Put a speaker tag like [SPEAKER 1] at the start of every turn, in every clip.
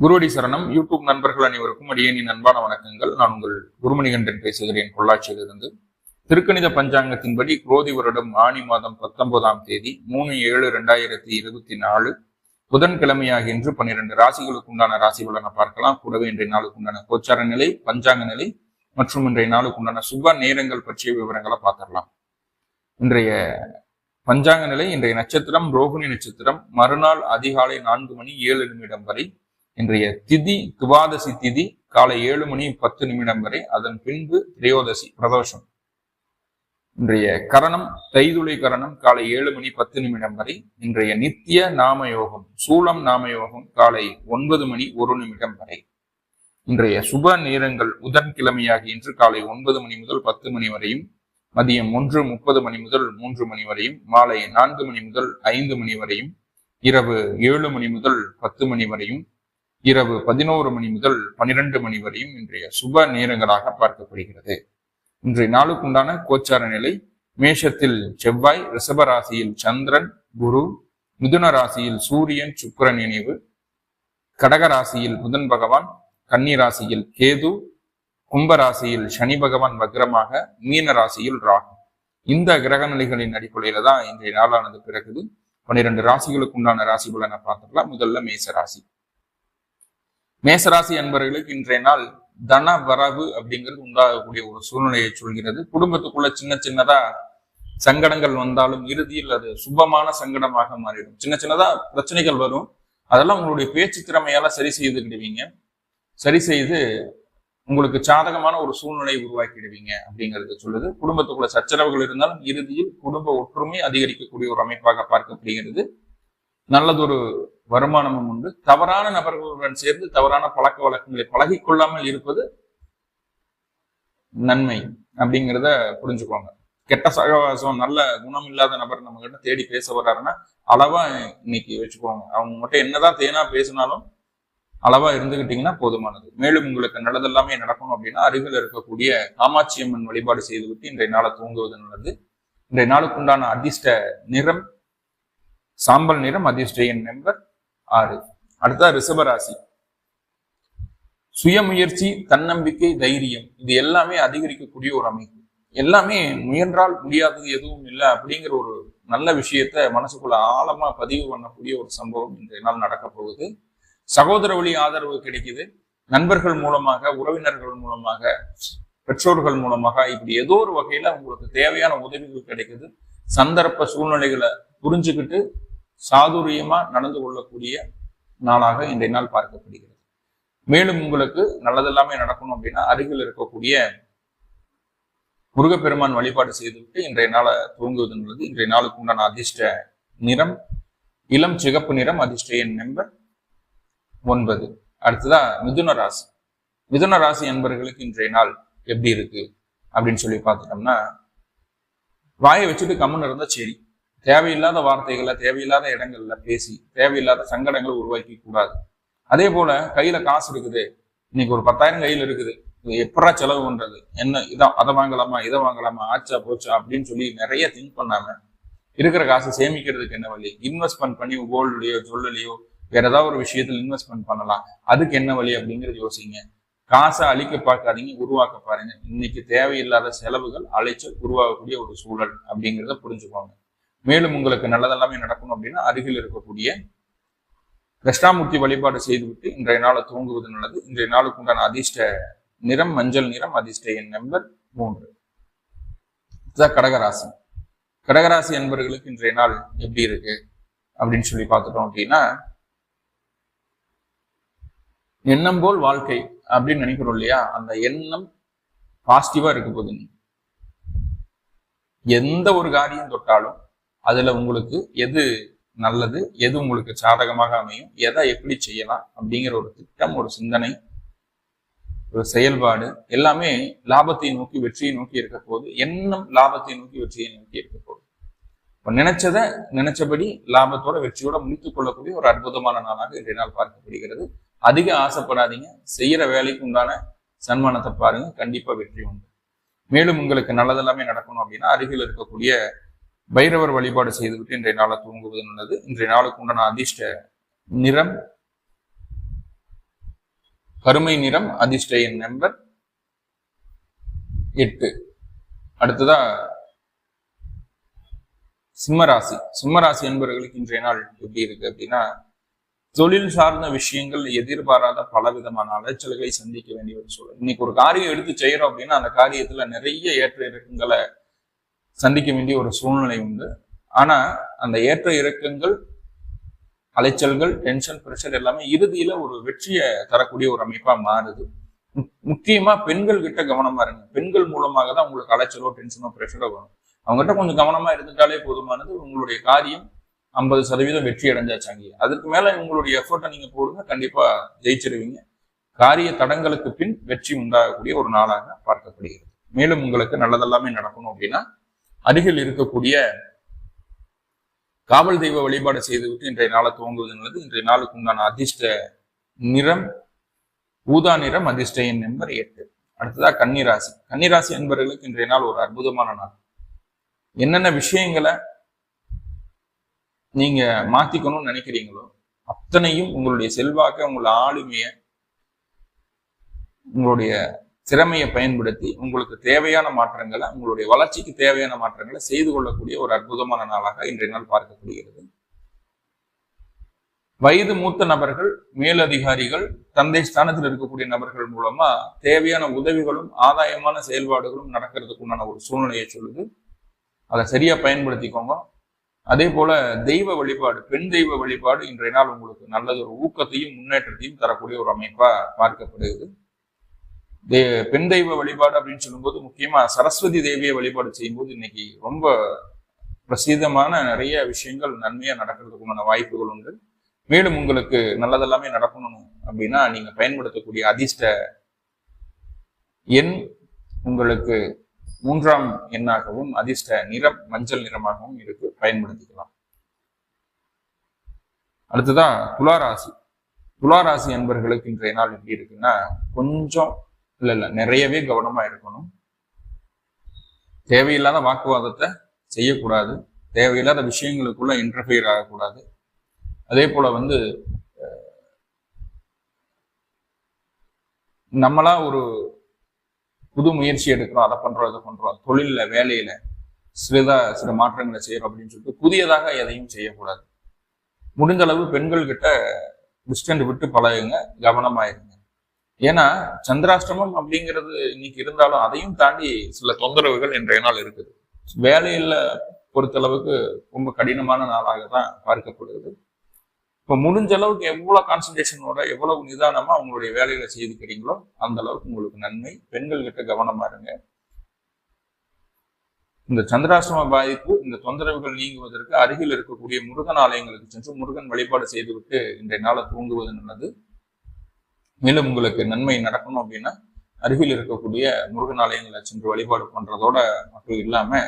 [SPEAKER 1] குருவடி சரணம். யூடியூப் நண்பர்கள் அனைவருக்கும் அடியேனின் அன்பான வணக்கங்கள். நான் உங்கள் குருமணிகண்டன் பேசுகிறேன் பொள்ளாச்சியிலிருந்து. திருக்கணித பஞ்சாங்கத்தின்படி குரோதி வருடம் ஆணி மாதம் பத்தொன்பதாம் தேதி மூணு ஏழு ரெண்டாயிரத்தி இருபத்தி நாலு. புதன்கிழமையாக இன்று பன்னிரண்டு ராசிகளுக்கு உண்டான ராசி பலனை பார்க்கலாம். கூடவே இன்றைய நாளுக்கு உண்டான கோச்சார நிலை பஞ்சாங்க நிலை மற்றும் இன்றைய நாளுக்கு உண்டான சுப நேரங்கள் பற்றிய விவரங்களை பார்த்துடலாம். இன்றைய பஞ்சாங்க நிலை இன்றைய நட்சத்திரம் ரோகிணி நட்சத்திரம். மறுநாள் அதிகாலை நான்கு மணி ஏழு நிமிடம் வரை இன்றைய திதி துவாதசி திதி காலை ஏழு மணி பத்து நிமிடம் வரை அதன் பின்பு திரையோதசி பிரதோஷம். இன்றைய கரணம் தைதுளை கரணம் காலை ஏழு மணி பத்து நிமிடம் வரை இன்றைய நித்திய நாம யோகம் சூளம் நாம யோகம் காலை ஒன்பது மணி ஒரு நிமிடம் வரை. இன்றைய சுப நேரங்கள் புதன்கிழமையாகி இன்று காலை ஒன்பது மணி முதல் பத்து மணி வரையும் மதியம் ஒன்று முப்பது மணி முதல் மூன்று மணி வரையும் மாலை நான்கு மணி முதல் ஐந்து மணி வரையும் இரவு ஏழு மணி முதல் பத்து மணி வரையும் இரவு பதினோரு மணி முதல் பனிரெண்டு மணி வரையும் இன்றைய சுப நேரங்களாக பார்க்கப்படுகிறது. இன்றைய நாளுக்குண்டான கோச்சார நிலை மேஷத்தில் செவ்வாய் ரிஷப ராசியில் சந்திரன் குரு மிதுன ராசியில் சூரியன் சுக்கிரன் இணைவு கடக ராசியில் புதன் பகவான் கன்னி ராசியில் கேது கும்ப ராசியில் சனி பகவான் வக்ரமாக மீன ராசியில் ராகு. இந்த கிரக நிலைகளின் அடிப்படையில தான் இன்றைய நாளானது பிறகுது. பன்னிரெண்டு ராசிகளுக்கு உண்டான ராசி பலனை பார்த்துக்கலாம் முதல்ல மேச ராசி. மேசராசி அன்பர்களுக்கு இன்றைய நாள் தன வரவு அப்படிங்கிறது உண்டாகக்கூடிய ஒரு சூழ்நிலையை சொல்கிறது. குடும்பத்துக்குள்ள சின்ன சின்னதா சங்கடங்கள் வந்தாலும் இறுதியில் அது சுபமான சங்கடமாக மாறிடும். சின்ன சின்னதா பிரச்சனைகள் வரும். அதெல்லாம் உங்களுடைய பேச்சு திறமையால சரி செய்துக்கிடுவீங்க. சரி செய்து உங்களுக்கு சாதகமான ஒரு சூழ்நிலையை உருவாக்கிடுவீங்க அப்படிங்கிறது சொல்லுது. குடும்பத்துக்குள்ள சச்சரவுகள் இருந்தாலும் இறுதியில் குடும்ப ஒற்றுமை அதிகரிக்கக்கூடிய ஒரு அமைப்பாக பார்க்கப்படுகிறது. நல்லதொரு வருமானமும் உண்டு. தவறான நபர்களுடன் சேர்ந்து தவறான பழக்க வழக்கங்களை பழகி கொள்ளாமல் இருப்பது நன்மை அப்படிங்கிறத புரிஞ்சுக்கோங்க. கெட்ட சகவாசம் நல்ல குணம் இல்லாத நபர் நம்ம கிட்ட தேடி பேச வர்றாருன்னா அளவா இன்னைக்கு வச்சுக்கோங்க. அவங்க மட்டும் என்னதான் தேனா பேசினாலும் அளவா இருந்துகிட்டீங்கன்னா போதுமானது. மேலும் உங்களுக்கு நல்லதெல்லாமே நடக்கணும் அப்படின்னா அருகில் இருக்கக்கூடிய காமாட்சி அம்மன் வழிபாடு செய்துவிட்டு இன்றைய நாளை தூங்குவது நல்லது. இன்றைய நாளுக்குண்டான அதிர்ஷ்ட நிறம் சாம்பல் நிறம் அதிர்ஷ்ட எண் நம்பர் ஆறு. அடுத்தா ரிஷபராசி. சுயமுயற்சி தன்னம்பிக்கை தைரியம் இது எல்லாமே அதிகரிக்கக்கூடிய ஒரு அமைப்பு. எல்லாமே முயன்றால் முடியாதது எதுவும் இல்லை அப்படிங்கிற ஒரு நல்ல விஷயத்த மனசுக்குள்ள ஆழமா பதிவு பண்ணக்கூடிய ஒரு சம்பவம் இன்றைய நாள் நடக்க போகுது. சகோதர வழி ஆதரவு கிடைக்குது. நண்பர்கள் மூலமாக உறவினர்கள் மூலமாக பெற்றோர்கள் மூலமாக இப்படி ஏதோ ஒரு வகையில உங்களுக்கு தேவையான உதவிகள் கிடைக்குது. சந்தர்ப்ப சூழ்நிலைகளை புரிஞ்சுக்கிட்டு சாதுரியமா நடந்து கொள்ளக்கூடிய நாளாக இன்றைய நாள் பார்க்கப்படுகிறது. மேலும் உங்களுக்கு நல்லதெல்லாமே நடக்கணும் அப்படின்னா அருகில் இருக்கக்கூடிய முருகப்பெருமான் வழிபாடு செய்துவிட்டு இன்றைய நாளை தூங்குவது நல்லது இன்றைய நாளுக்கு உண்டான அதிர்ஷ்ட நிறம் இளம் சிகப்பு நிறம் அதிர்ஷ்ட எண் நம்பர் ஒன்பது. அடுத்ததா மிதுன ராசி. மிதுன ராசி என்பவர்களுக்கு இன்றைய நாள் எப்படி இருக்கு? அப்படின்னு சொல்லி பார்த்துட்டோம்னா வாயை வச்சுட்டு கம்முன்னு இருந்தா சரி. தேவையில்லாத வார்த்தைகளை தேவையில்லாத இடங்கள்ல பேசி தேவையில்லாத சங்கடங்களை உருவாக்கி கூடாது. அதே போல கையில காசு இருக்குது. இன்னைக்கு ஒரு பத்தாயிரம் கையில் இருக்குது. எப்படா செலவு பண்றது? என்ன? இதான் அதை வாங்கலாமா இதை வாங்கலாமா? ஆச்சா போச்சா? அப்படின்னு சொல்லி நிறைய திங்க் பண்ணாம இருக்கிற காசை சேமிக்கிறதுக்கு என்ன வழி? இன்வெஸ்ட்மெண்ட் பண்ணி கோல்டுலயோ ஜுவல்லலையோ வேற ஏதாவது ஒரு விஷயத்துல இன்வெஸ்ட்மெண்ட் பண்ணலாம். அதுக்கு என்ன வழி அப்படிங்கறது யோசிங்க. காசை அழிக்க பார்க்காதீங்க உருவாக்க பாருங்க. இன்னைக்கு தேவையில்லாத செலவுகள் அலைச்சல் உருவாகக்கூடிய ஒரு சூழல் அப்படிங்கிறத புரிஞ்சுக்கோங்க. மேலும் உங்களுக்கு நல்லதெல்லாமே நடக்கணும் அப்படின்னா அருகில் இருக்கக்கூடிய தட்சிணாமூர்த்தி வழிபாடு செய்துவிட்டு இன்றைய நாளை தூங்குவது நல்லது. இன்றைய நாளுக்கு உண்டான அதிர்ஷ்ட நிறம் மஞ்சள் நிறம் அதிர்ஷ்ட எண் நம்பர் மூன்று. கடகராசி. கடகராசி என்பவர்களுக்கு இன்றைய நாள் எப்படி இருக்கு அப்படின்னு சொல்லி பார்த்துட்டோம் அப்படின்னா எண்ணம் போல் வாழ்க்கை அப்படின்னு நினைக்கிறோம் இல்லையா? அந்த எண்ணம் பாசிட்டிவா இருக்க போகுது. எந்த ஒரு காரியம் தொட்டாலும் அதில் உங்களுக்கு எது நல்லது எது உங்களுக்கு சாதகமாக அமையும் எதை எப்படி செய்யலாம் அப்படிங்கிற ஒரு திட்டம் ஒரு சிந்தனை ஒரு செயல்பாடு எல்லாமே லாபத்தை நோக்கி வெற்றியை நோக்கி இருக்க போகுது. எண்ணம் லாபத்தை நோக்கி வெற்றியை நோக்கி இருக்க போகுது. இப்போ நினைச்சதை நினைச்சபடி லாபத்தோட வெற்றியோட முடித்துக் கொள்ளக்கூடிய ஒரு அற்புதமான நாளாக இன்றைய நாள் பார்க்கப்படுகிறது. அதிக ஆசைப்படாதீங்க. செய்யற வேலைக்கு உண்டான சன்மானத்தை பாருங்க. கண்டிப்பா வெற்றி உண்டு. மேலும் உங்களுக்கு நல்லதெல்லாமே நடக்கணும் அப்படின்னா அருகில் இருக்கக்கூடிய பைரவர் வழிபாடு செய்துவிட்டு இன்றைய நாளை தூங்குவது நல்லது. இன்றைய நாளுக்கு உண்டான அதிர்ஷ்ட நிறம் கருமை நிறம் அதிர்ஷ்ட எண் நம்பர் எட்டு. அடுத்ததா சிம்மராசி. சிம்மராசி என்பவர்களுக்கு இன்றைய நாள் எப்படி இருக்கு அப்படின்னா தொழில் சார்ந்த விஷயங்கள் எதிர்பாராத பல விதமான அலைச்சல்களை சந்திக்க வேண்டிய ஒரு சூழல். இன்னைக்கு ஒரு காரியம் எடுத்து செய்யறோம் அப்படின்னா அந்த காரியத்துல நிறைய ஏற்ற இறக்கங்களை சந்திக்க வேண்டிய ஒரு சூழ்நிலை உண்டு. ஆனா அந்த ஏற்ற இறக்கங்கள் அலைச்சல்கள் டென்ஷன் ப்ரெஷர் எல்லாமே இறுதியில ஒரு வெற்றியை தரக்கூடிய ஒரு அமைப்பா மாறுது. முக்கியமா பெண்கள் கிட்ட கவனமா இருங்க. பெண்கள் மூலமாக தான் உங்களுக்கு அலைச்சலோ டென்ஷனோ ப்ரெஷரோ வரும். அவங்ககிட்ட கொஞ்சம் கவனமா இருந்துட்டாலே போதுமானது. உங்களுடைய காரியம் ஐம்பது சதவீதம் வெற்றி அடைஞ்சாச்சாங்க அதுக்கு மேல உங்களுடைய எஃபர்ட்டை நீங்க போடுங்க. கண்டிப்பா ஜெயிச்சிருவீங்க. காரிய தடங்களுக்கு பின் வெற்றி உண்டாகக்கூடிய ஒரு நாளாக பார்க்கப்படுகிறது. மேலும் உங்களுக்கு நல்லதெல்லாமே நடக்கணும் அப்படின்னா அருகில் இருக்கக்கூடிய காவல் தெய்வ வழிபாடு செய்துவிட்டு இன்றைய நாளை துவங்குவது நல்லது இன்றைய நாளுக்கு உண்டான அதிர்ஷ்ட நிறம் ஊதா நிறம் அதிர்ஷ்ட எண் நம்பர் எட்டு. அடுத்ததா கன்னிராசி. கன்னிராசி என்பவர்களுக்கு இன்றைய நாள் ஒரு அற்புதமான நாள். என்னென்ன விஷயங்களை நீங்க மாத்திக்கணும்னு நினைக்கிறீங்களோ அத்தனையும் உங்களுடைய செல்வாக்க உங்களுடைய ஆளுமைய உங்களுடைய திறமையை பயன்படுத்தி உங்களுக்கு தேவையான மாற்றங்களை உங்களுடைய வளர்ச்சிக்கு தேவையான மாற்றங்களை செய்து கொள்ளக்கூடிய ஒரு அற்புதமான நாளாக இன்றைய நாள் பார்க்கப்படுகிறது. வயது மூத்த நபர்கள் மேலதிகாரிகள் தந்தை ஸ்தானத்தில் இருக்கக்கூடிய நபர்கள் மூலமா தேவையான உதவிகளும் ஆதாயமான செயல்பாடுகளும் நடக்கிறதுக்கு உண்டான ஒரு சூழ்நிலையை சொல்லுது. அதை சரியா பயன்படுத்திக்கோங்க. அதே போல தெய்வ வழிபாடு பெண் தெய்வ வழிபாடு இன்றைய நாள் உங்களுக்கு நல்லது ஒரு ஊக்கத்தையும் முன்னேற்றத்தையும் தரக்கூடிய ஒரு அமைப்பா பார்க்கப்படுகிறது. பெண் தெய்வ வழிபாடு அப்படின்னு சொல்லும்போது முக்கியமா சரஸ்வதி தேவியை வழிபாடு செய்யும்போது இன்னைக்கு ரொம்ப பிரசித்தமான நிறைய விஷயங்கள் நன்மையா நடக்கிறதுக்குமான வாய்ப்புகள் உண்டு. மேலும் உங்களுக்கு நல்லதெல்லாமே நடக்கணும் அப்படின்னா நீங்க பயன்படுத்தக்கூடிய அதிர்ஷ்ட எண் உங்களுக்கு மூன்றாம் எண்ணாகவும் அதிர்ஷ்ட நிறம் மஞ்சள் நிறமாகவும் இருக்கு. பயன்படுத்திக்கலாம். அடுத்ததான் துளாராசி துளாராசி அன்பர்களுக்கு இன்றைய நாள் எப்படி இருக்குன்னா கொஞ்சம் இல்ல இல்ல. நிறையவே கவனமா இருக்கணும். தேவையில்லாத வாக்குவாதத்தை செய்யக்கூடாது. தேவையில்லாத விஷயங்களுக்குள்ள இன்டர்ஃபியர் ஆகக்கூடாது. அதே போல வந்து நம்மளா ஒரு புது முயற்சி எடுக்கிறோம் அதை பண்றோம் இதை பண்றோம். தொழில வேலையில சிறிதா சில மாற்றங்களை செய்யறோம் அப்படின்னு சொல்லிட்டு புதியதாக எதையும் செய்யக்கூடாது. முடிந்த அளவு பெண்கள் கிட்ட டிஸ்டன்ட் விட்டு பழகுங்க கவனமாயிருங்க ஏன்னா சந்திராஷ்டமம் அப்படிங்கிறது இன்னைக்கு இருந்தாலும் அதையும் தாண்டி சில தொந்தரவுகள் இன்றைய நாள் இருக்குது. வேலையில பொறுத்தளவுக்கு ரொம்ப கடினமான நாளாக தான் பார்க்கப்படுகிறது. இப்போ முடிஞ்ச அளவுக்கு எவ்வளோ கான்சன்ட்ரேஷனோட எவ்வளவு நிதானமாக உங்களுடைய வேலையில செய்துக்கிறீங்களோ அந்த அளவுக்கு உங்களுக்கு நன்மை. பெண்கள் கிட்ட கவனமா இருங்க. இந்த சந்திராசிரம பாதிப்பு இந்த தொந்தரவுகள் நீங்குவதற்கு அருகில் இருக்கக்கூடிய முருகன் ஆலயங்களுக்கு சென்று முருகன் வழிபாடு செய்துவிட்டு இன்றைய நாளை தூங்குவது நல்லது. மேலும் உங்களுக்கு நன்மை நடக்கணும் அப்படின்னா அருகில் இருக்கக்கூடிய முருகன் ஆலயங்களை சென்று வழிபாடு பண்றதோட மட்டும் இல்லாம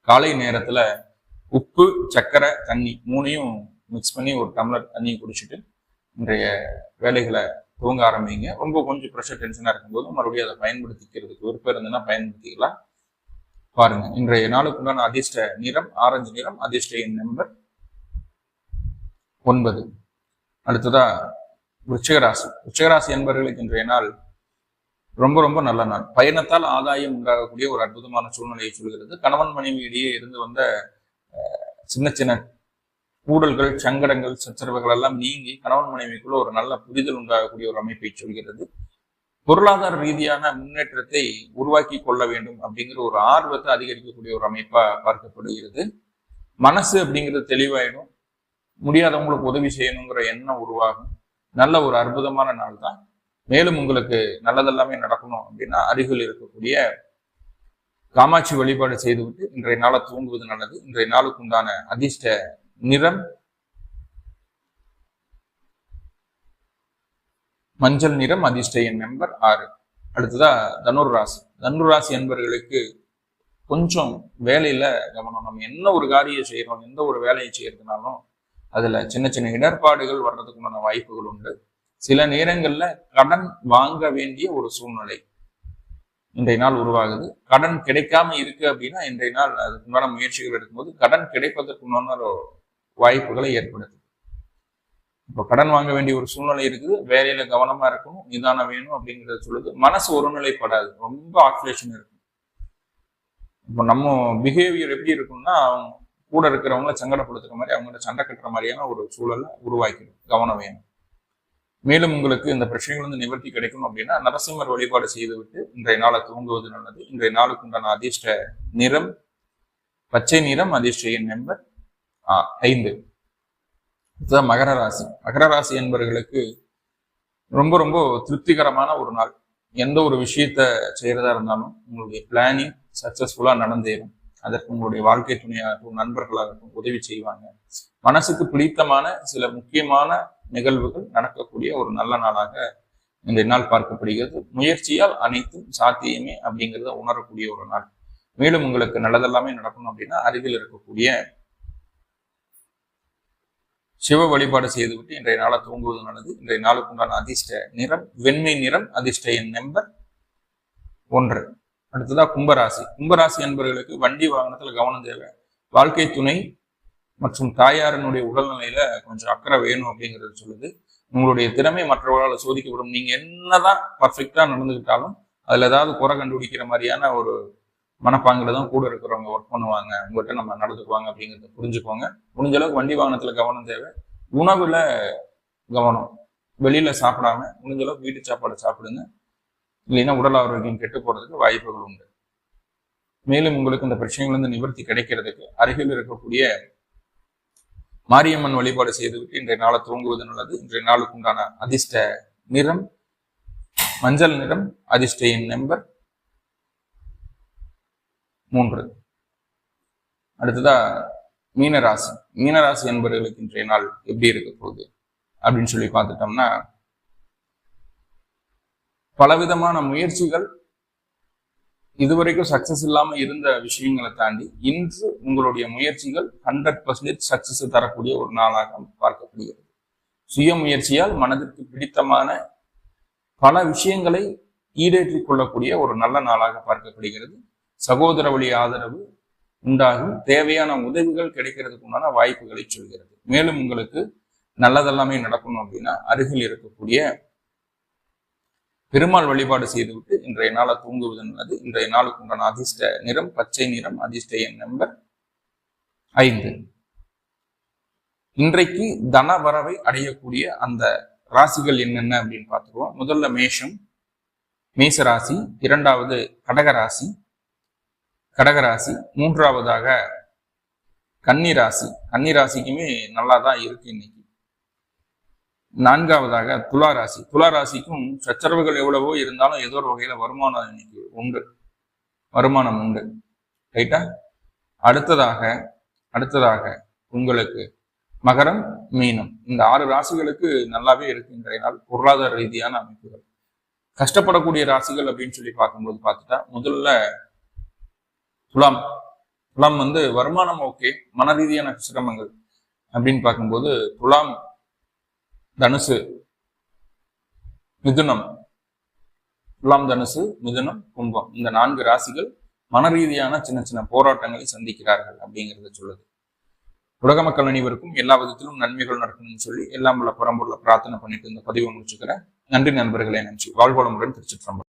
[SPEAKER 1] காலை நேரத்துல உப்பு சர்க்கரை தண்ணி மூணையும் மிக்ஸ் பண்ணி ஒரு டம்ளர் தண்ணியை குடிச்சிட்டு இன்றைய வேலைகளை துவங்க ஆரம்பிங்க. ரொம்ப கொஞ்சம் ப்ரெஷர் டென்ஷனாக இருக்கும்போது மறுபடியும் அதை பயன்படுத்திக்கிறதுக்கு விருப்பம் இருந்ததுன்னா பயன்படுத்திக்கலாம். பாருங்க. இன்றைய நாளுக்குண்டான அதிர்ஷ்ட நிறம் ஆரஞ்சு நிறம் அதிர்ஷ்ட எண் நம்பர் ஒன்பது. அடுத்ததா விருச்சிகராசி. விருச்சிகராசி என்பவர்களுக்கு இன்றைய நாள் ரொம்ப ரொம்ப நல்ல நாள். பயணத்தால் ஆதாயம் உண்டாகக்கூடிய ஒரு அற்புதமான சூழ்நிலையை சொல்கிறது. கணவன் மனைவியிடையே இருந்து வந்த சின்ன சின்ன கூடல்கள் சங்கடங்கள் சச்சரவுகள் எல்லாம் நீங்கி கணவன் மனைவிக்குள்ள ஒரு நல்ல புரிதல் உண்டாகக்கூடிய ஒரு அமைப்பை சொல்கிறது. பொருளாதார ரீதியான முன்னேற்றத்தை உருவாக்கி கொள்ள வேண்டும் அப்படிங்கிற ஒரு ஆர்வத்தை அதிகரிக்கக்கூடிய ஒரு அமைப்பா பார்க்கப்படுகிறது. மனசு அப்படிங்கிறது தெளிவாயிடும். முடியாதவங்களுக்கு உதவி செய்யணுங்கிற எண்ணம் உருவாகும். நல்ல ஒரு அற்புதமான நாள் தான். மேலும் உங்களுக்கு நல்லதெல்லாமே நடக்கணும் அப்படின்னா அருகில் இருக்கக்கூடிய காமாட்சி வழிபாடு செய்துவிட்டு இன்றைய நாளை தூங்குவது நல்லது. இன்றைய நாளுக்கு உண்டான அதிர்ஷ்ட நிறம் மஞ்சள் நிறம் அதிர்ஷ்ட எண் நம்பர் ஆறு. அடுத்ததா தனுர் ராசி தனுர் ராசி என்பவர்களுக்கு கொஞ்சம் வேலையில கவனம். நம்ம என்ன ஒரு காரியம் செய்யறோம் எந்த ஒரு வேலையை செய்யறதுனாலும் அதுல சின்ன சின்ன இடர்பாடுகள் வர்றதுக்குண்டான வாய்ப்புகள் உண்டு. சில நேரங்கள்ல கடன் வாங்க வேண்டிய ஒரு சூழ்நிலை இன்றைய நாள் உருவாகுது. கடன் கிடைக்காம இருக்கு அப்படின்னா இன்றைய நாள் அதுக்குண்டான முயற்சிகள் எடுக்கும்போது கடன் கிடைப்பதற்குண்டான வாய்ப்புகளை ஏற்படுது இப்போ கடன் வாங்க வேண்டிய ஒரு சூழ்நிலை இருக்குது. வேலையில கவனமா இருக்கணும். நிதானம் வேணும் அப்படிங்கறத சொல்லுது. மனசு ஒருநிலைப்படாது. ரொம்ப ஆக்சுலேஷன் இருக்கும் இப்போ நம்ம பிஹேவியர் எப்படி இருக்கும்னா கூட இருக்கிறவங்கள சங்கடப்படுத்துற மாதிரி அவங்கள்ட்ட சண்டை கட்டுற மாதிரியான ஒரு சூழலை உருவாக்கிடும். கவனம் வேணும். மேலும் உங்களுக்கு இந்த பிரச்சனைகள் வந்து நிவர்த்தி கிடைக்கும் அப்படின்னா நரசிம்மர் வழிபாடு செய்துவிட்டு இன்றைய நாளை தூங்குவது நல்லது. இன்றைய நாளுக்கு உண்டான அதிர்ஷ்ட நிறம் பச்சை நிறம் அதிர்ஷ்ட எண் நம்பர் ஐந்து. இதுதான் மகர ராசி. மகர ராசி என்பவர்களுக்கு ரொம்ப ரொம்ப திருப்திகரமான ஒரு நாள். எந்த ஒரு விஷயத்த செய்யறதா இருந்தாலும் உங்களுடைய பிளானிங் சக்சஸ்ஃபுல்லா நடந்தேறும். அதற்கு உங்களுடைய வாழ்க்கை துணையாகட்டும் நண்பர்களாகட்டும் உதவி செய்வாங்க. மனசுக்கு பிடித்தமான சில முக்கியமான நிகழ்வுகள் நடக்கக்கூடிய ஒரு நல்ல நாளாக இந்த நாள் பார்க்கப்படுகிறது. முயற்சியால் அனைத்தும் சாத்தியமே அப்படிங்கிறத உணரக்கூடிய ஒரு நாள். மேலும் உங்களுக்கு நல்லதெல்லாமே நடக்கணும் அப்படின்னா அருகில் இருக்கக்கூடிய சிவ வழிபாடு செய்துவிட்டு இன்றைய நாளை தூங்குவது நல்லது. இன்றைய நாளுக்கு உண்டான அதிர்ஷ்ட நிறம் வெண்மை நிறம் அதிர்ஷ்ட எண் நம்பர் ஒன்று. அடுத்ததா கும்பராசி. கும்பராசி என்பவர்களுக்கு வண்டி வாகனத்துல கவனம் தேவை. வாழ்க்கை துணை மற்றும் தாயாரனுடைய உடல்நிலையில கொஞ்சம் அக்கறை வேணும் அப்படிங்கிறது சொல்லுது. உங்களுடைய திறமை மற்றவர்களால் சோதிக்கப்படும். நீங்க என்னதான் பர்ஃபெக்டா நடந்துகிட்டாலும் அதுல ஏதாவது குறை கண்டுபிடிக்கிற மாதிரியான ஒரு மனப்பாங்கில தான் கூட இருக்கிறவங்க ஒர்க் பண்ணுவாங்க. உங்கள்கிட்ட நம்ம நடந்துக்குவாங்க அப்படிங்கிறத புரிஞ்சுக்கோங்க. முடிஞ்ச அளவுக்கு வண்டி வாகனத்துல கவனம் தேவை. உணவுல கவனம். வெளியில சாப்பிடாம முடிஞ்ச அளவுக்கு வீட்டு சாப்பாடு சாப்பிடுங்க. இல்லைன்னா உடல் ஆரோக்கியம் கெட்டு போறதுக்கு வாய்ப்புகள் உண்டு. மேலும் உங்களுக்கு இந்த பிரச்சனைகள் வந்து நிவர்த்தி கிடைக்கிறதுக்கு அருகில் இருக்கக்கூடிய மாரியம்மன் வழிபாடு செய்துவிட்டு இன்றைய நாளை தூங்குவது நல்லது. இன்றைய நாளுக்கு உண்டான அதிர்ஷ்ட நிறம் மஞ்சள் நிறம் அதிர்ஷ்ட எண் நம்பர் மூன்று. அடுத்ததா மீனராசி. மீனராசி என்பவர்களுக்கு இன்றைய நாள் எப்படி இருக்க போகுது? அப்படின்னு சொல்லி பார்த்துட்டோம்னா பலவிதமான முயற்சிகள் இதுவரைக்கும் சக்சஸ் இல்லாம இருந்த விஷயங்களை தாண்டி இன்று உங்களுடைய முயற்சிகள் ஹண்ட்ரட் பர்சன்டேஜ் சக்சஸ் தரக்கூடிய ஒரு நாளாக பார்க்கப்படுகிறது. சுய முயற்சியால் மனதிற்கு பிடித்தமான பல விஷயங்களை ஈடேற்றிக் கொள்ளக்கூடிய ஒரு நல்ல நாளாக பார்க்கப்படுகிறது. சகோதர வழி ஆதரவு உண்டாகும். தேவையான உதவிகள் கிடைக்கிறதுக்கு உண்டான வாய்ப்புகளை சொல்கிறது. மேலும் உங்களுக்கு நல்லதெல்லாமே நடக்கணும் அப்படின்னா அருகில் இருக்கக்கூடிய பெருமாள் வழிபாடு செய்துவிட்டு இன்றைய நாளை தூங்குவது நல்லது இன்றைய நாளுக்கு உண்டான அதிர்ஷ்ட நிறம் பச்சை நிறம் அதிர்ஷ்ட எண் நம்பர் ஐந்து. இன்றைக்கு தன வரவை அடையக்கூடிய அந்த ராசிகள் என்னென்ன அப்படின்னு பார்த்துருவோம். முதல்ல மேஷம் மேச ராசி இரண்டாவது கடகராசி கடகராசி மூன்றாவதாக கன்னிராசி. கன்னிராசிக்குமே நல்லா தான் இருக்கு இன்னைக்கு. நான்காவதாக துலா ராசி. துலா ராசிக்கும் சச்சரவுகள் எவ்வளவோ இருந்தாலும் ஏதோ ஒரு வகையில வருமானம் இன்னைக்கு உண்டு. வருமானம் உண்டு. ரைட்டா? அடுத்ததாக அடுத்ததாக உங்களுக்கு மகரம் மீனம். இந்த ஆறு ராசிகளுக்கு நல்லாவே இருக்கு நாள் பொருளாதார ரீதியான அமைப்புகள். கஷ்டப்படக்கூடிய ராசிகள் அப்படின்னு சொல்லி பார்க்கும்போது பார்த்துட்டா முதல்ல துலாம். துலாம் வந்து வருமானம் ஓகே மன ரீதியான சிரமங்கள் அப்படின்னு பார்க்கும்போது துலாம் தனுசு மிதுனம். துலாம் தனுசு மிதுனம் கும்பம். இந்த நான்கு ராசிகள் மன ரீதியான சின்ன சின்ன போராட்டங்களை சந்திக்கிறார்கள் அப்படிங்கிறத சொல்லுது. உலக மக்கள் அனைவருக்கும் எல்லா விதத்திலும் நன்மைகள் நடக்கணும்னு சொல்லி எல்லாம் உள்ள புறம்புள்ள பிரார்த்தனை பண்ணிட்டு இந்த பதிவை முடிச்சுக்கிறேன். நன்றி நண்பர்களே நன்றி. வாழ்வளமுடன் திருச்சிற்றம்பலம்.